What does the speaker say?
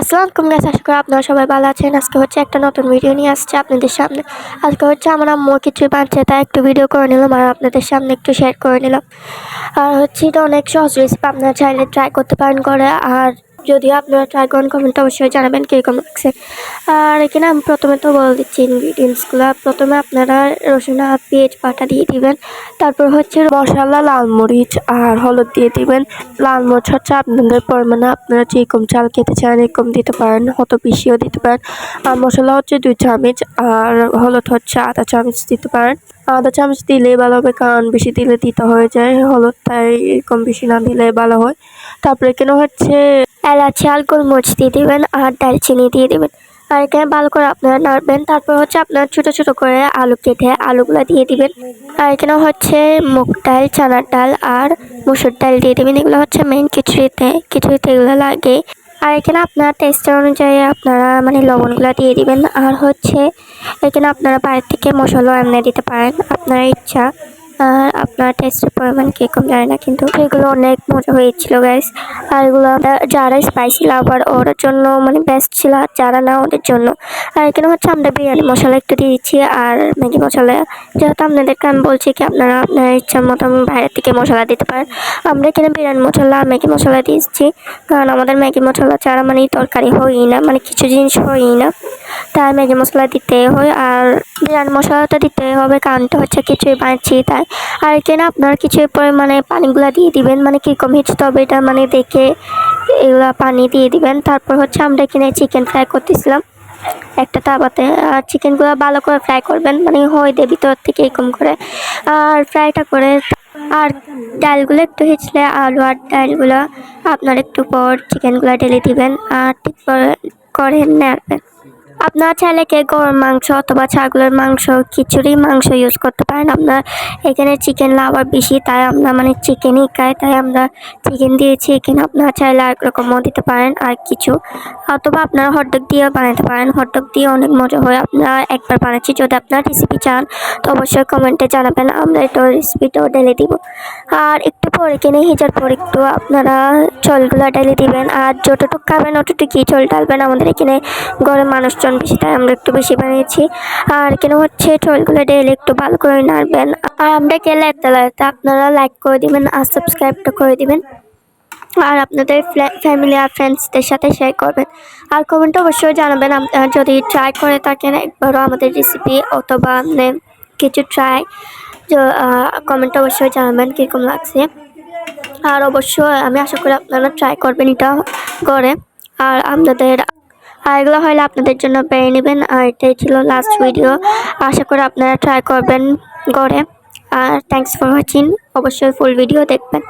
আসসালামু আলাইকুম গাছ আশা করি আপনারা সবাই ভালো আছেন। আজকে হচ্ছে একটা নতুন ভিডিও নিয়ে আসছে আপনাদের সামনে। আজকে হচ্ছে আমার আম্মু কিছু বানছে তাই একটু ভিডিও করে নিলাম আর আপনাদের সামনে একটু শেয়ার করে নিলাম। আর হচ্ছে এটা অনেক সহজ রেসিপি আপনারা চাইলে ট্রাই করতে পারেন করে। আর যদি আপনারা ট্রাই করেন কমেন্ট অবশ্যই জানাবেন কীরকম লাগছে। আর এখানে আমি প্রথমে তো বলে দিচ্ছি ইনগ্রিডিয়েন্টসগুলো প্রথমে আপনারা রসুন পেঁয়াজ বাটা দিয়ে দিবেন। তারপর হচ্ছে মশলা, লাল মরিচ আর হলুদ দিয়ে দিবেন। লাল মরিচ হচ্ছে আপনাদের পরিমাণে আপনারা যেরকম চাল খেতে চান এরকম দিতে পারেন হয়তো বেশিও দিতে পারেন। আর মশলা হচ্ছে দুই চামচ, আর হলুদ হচ্ছে আধা চামচ দিতে পারেন। আধা চামচ দিলেই ভালো হবে, কারণ বেশি দিলে দিতে হয়ে যায়। হলুদ তাই এরকম বেশি না দিলে ভালো হয়। তারপরে এখানে হচ্ছে এলাচি আর গোলমরিচ দিয়ে দিবেন, আর দালচিনি দিয়ে দিবেন। আর এখানে ভালো করে আপনারা নাড়বেন, তারপর হচ্ছে আপনার ছোট ছোট করে আলু কেটে আলুগুলো দিয়ে দিবেন। আর এখানে হচ্ছে মুগ ডাল, চানার ডাল আর মুসুর ডাল দিয়ে দিবেন। এগুলো হচ্ছে মেন খিচুড়িতে খিচুড়িতে এগুলো লাগে। আর এখানে আপনার টেস্টের অনুযায়ী আপনারা মানে লবণগুলো দিয়ে দিবেন। আর হচ্ছে এখানে আপনারা বাইরে থেকে মশলা এমনি দিতে পারেন, আপনার ইচ্ছা। আর আপনার টেস্টের পরিমাণ কীরকম জানি না, কিন্তু এগুলো অনেক মজা হয়েছিল গ্যাস আর এগুলো যারা স্পাইসি লাভার ওর জন্য মানে বেস্ট ছিল, আর যারা না, ওদের জন্য। আর এখানে হচ্ছে আমরা বিরিয়ানি মশলা একটু দিয়ে দিচ্ছি আর ম্যাগি মশলা। যেহেতু আপনাদেরকে আমি বলছি কি, আপনারা আপনার ইচ্ছা মতন বাইরের থেকে মশলা দিতে পারেন। আমরা এখানে বিরিয়ানি মশলা আর ম্যাগি মশলা দিয়েছি। কারণ আমাদের ম্যাগি মশলা ছাড়া মানে তরকারি হয়ই না মানে কিছু জিনিস হয়ই না। তাই ম্যাগি মশলা দিতে হয় আর বিরিয়ানি মশলাটা দিতে হবে কারণটা হচ্ছে কিছুই বানাচ্ছি তাই। আর এখানে আপনারা কিছু পরিমাণে পানিগুলা দিয়ে দিবেন মানে কীরকম হিচতে হবে এটা মানে দেখে এগুলা পানি দিয়ে দিবেন। তারপর হচ্ছে আমরা এখানে চিকেন ফ্রাই করতেছিলাম, একটা তাওয়াতে। আর চিকেনগুলো ভালো করে ফ্রাই করবেন মানে হয় দিয়ে ভিতর থেকে এরকম করে। আর ফ্রাইটা করে, আর ডালগুলো একটু হেঁচলে আলু আর ডালগুলো, আপনার একটু পর চিকেনগুলো ঢেলে দিবেন, আর ঠিক করে- নাড়বেন আপনার চাইলে কে গরুর মাংস অথবা ছাগলের মাংস, খিচুড়ি মাংস ইউজ করতে পারেন। আপনার এখানে চিকেন লাভার বেশি, তাই আমরা মানে চিকেনই খাই, তাই আমরা চিকেন দিয়েছি। এখানে আপনার চাইলে আরেক রকমও দিতে পারেন, আর কিছু। অথবা আপনারা হটডগ দিয়েও বানাতে পারেন। হটডগ দিয়ে অনেক মজা হয়। আপনারা একবার বানাচ্ছি, যদি আপনার রেসিপি চান, তো অবশ্যই কমেন্টে জানাবেন। আমরা এটা রেসিপিটাও ঢেলে দিব। আর একটু পরে কিনে হেজার পর একটু আপনারা চলগুলো ঢেলে দিবেন। আর যতটুকু খাবেন অতটুকুই চল ডালবেন আমাদের এখানে ঘরে মানুষজন বেশি, তাই আমরা একটু বেশি বানিয়েছি। আর কেন হচ্ছে চলগুলো ঢেলে একটু ভালো করে নাড়বেন। আর আমরা লাইতে লাইতে আপনারা লাইক করে দিবেন আর সাবস্ক্রাইবটা করে দিবেন। আর আপনাদের ফ্যামিলি আর ফ্রেন্ডসদের সাথে শেয়ার করবেন। আর কমেন্টে অবশ্যই জানাবেন। আপনারা যদি ট্রাই করে থাকেন, একবারও আমাদের রেসিপি অথবা কিছু ট্রাই কমেন্টে অবশ্যই জানাবেন, কীরকম লাগছে। আর অবশ্যই আমি আশা করি আপনারা ট্রাই করবেন এটা করে। আর আপনাদের, আর এগুলো হলে আপনাদের জন্য পেয়ে নেবেন। আর এটাই ছিল লাস্ট ভিডিও আশা করি আপনারা ট্রাই করবেন করে। আর থ্যাংকস ফর ওয়াচিং অবশ্যই ফুল ভিডিও দেখবেন।